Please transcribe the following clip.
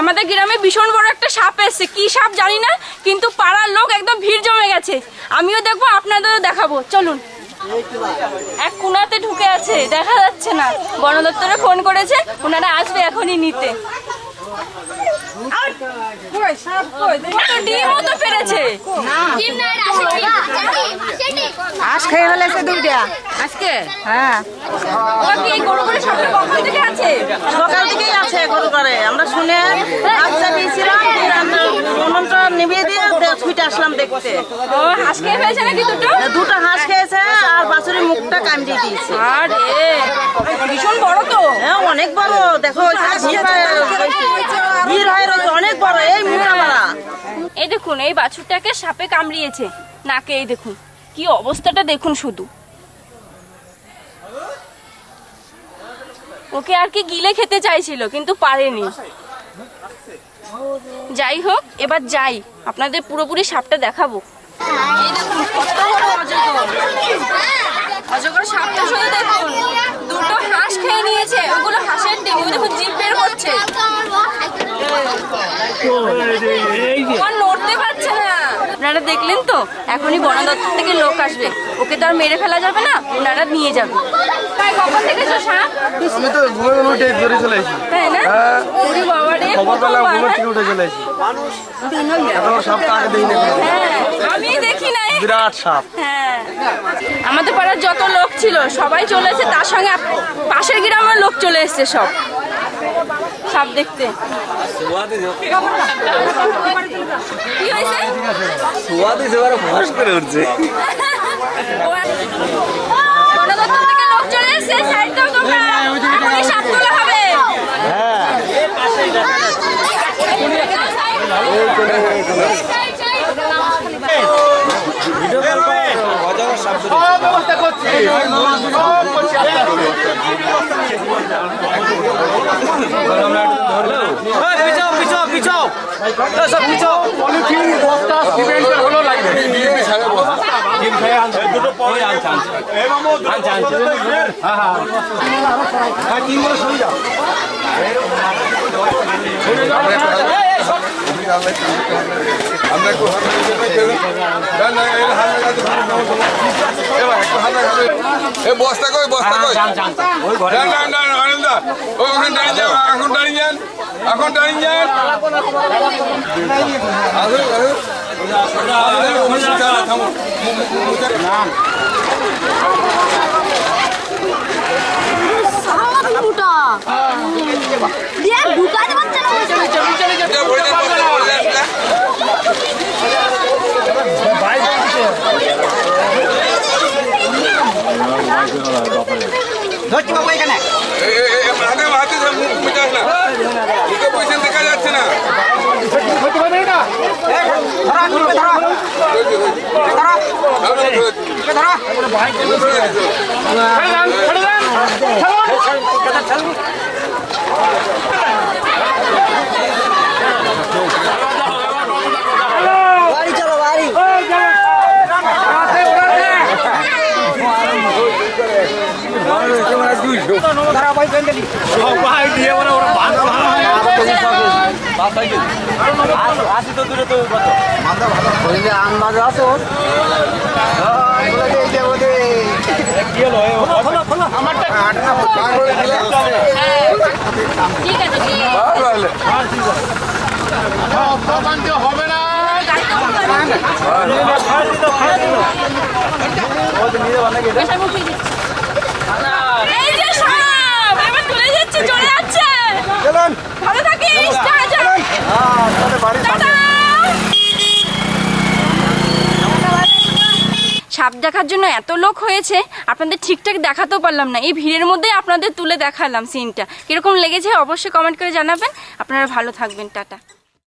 আমাদের গ্রামে ভীষণ বড় একটা সাপ এসছে। কি সাপ জানি না, কিন্তু পাড়ার লোক একদম ভিড় জমে গেছে। আমিও দেখব, আপনাদেরও দেখাবো। চলুন। এক কোনাতে ঢুকে আছে, দেখা যাচ্ছে না। বন দপ্তরে ফোন করেছে, ওনারা আসবে এখনই নিতে। কত ডিমও তো পেরেছে আজ খেয়ে ফেলেছে দুইটা। আজকে? হ্যাঁ। ওরা কি গরু করে সাপটা কখন থেকে আছে? সকাল থেকেই আছে গরু করে আমরা শুনে বাচ্চা দিয়েছিলাম দিয়ে নিভিয়ে দিয়ে ছুটে আসলাম দেখতে। ও হাঁস খেয়ে ফেলেছে নাকি দুটো? দুটো হাঁস খেয়েছে আর বাছুরের মুখটা কামড়িয়ে দিয়েছে। আরে ভীষণ বড় তো। হ্যাঁ অনেক বড়। দেখো ওইখানে ভিড় হয়- ভিড় হয় রয়েছে অনেক বড় এই মুখটা মারা দেখুন, এই বাছুরটাকে সাপে কামড়িয়েছে। নাকে এই দেখুন, কি অবস্থাটা দেখুন শুধু। ওকে আর কি গিলে খেতে চাইছিল, কিন্তু পারেনি। যাই হোক, এবার যাই, আপনাদের পুরোপুরি সাপটা দেখাবো। দেখুন সাপটা শুধু দেখুন, দুটো হাঁস খেয়ে নিয়েছে, ওগুলো হাঁসের ডিম, ওই দেখুন বের করছে আর নড়তে পারছে না আপনারা দেখলেন তো এখনই বন দপ্তর থেকে লোক আসবে। ওকে তো আর মেরে ফেলা যাবে না ওনারা নিয়ে যাবে। তাই কখন দেখেছ সাপ আমি তো ঘুমে ঘুমে উঠে ধরে চলে এসেছি তাই না। ওরে বাবা রে ঘুমের? থেকে উঠে চলে এসেছি এত বড় সাপটা আগে দেখি না? আমি দেখি নাই বিরাট সাপ। হ্যাঁ। আমাদের পাড়ার যত লোক ছিল সবাই চলে এসেছে তার সঙ্গে পাশের গ্রামের লোক চলে এসেছে সব। সাপ দেখতে। চলে সাইড দাও তোমরা এখনই সাপ তোলা হবে পিছাও পিছাও পিছাও সব পিছাও আমরা একটু হাতে না না এর হাতে কাছে এবার একটু হাতে কাছে এ বস্তা কই বস্তা কই না না না না আনন্দা ও ওখানে দাঁড়িয়ে যান এখন দাঁড়িয়ে যান এখন দাঁড়িয়ে যান। আসুন আসুন। থামুন ঢুকাতে পারছে না ধরো ধরো ধরো ভালো ধরে। ধরো বাড়ি চলো আসি তো দূরে তো কত? আন্দাজ আছে বার করে দিলে ঠিক আছে আছে ভালো সাপ দেখার জন্য এত লোক হয়েছে, আপনাদের ঠিকঠাক দেখাতেও পারলাম না। এই ভিড়ের মধ্যেই আপনাদের তুলে দেখালাম সিনটা কীরকম লেগেছে অবশ্যই কমেন্ট করে জানাবেন। আপনারা ভালো থাকবেন, টাটা।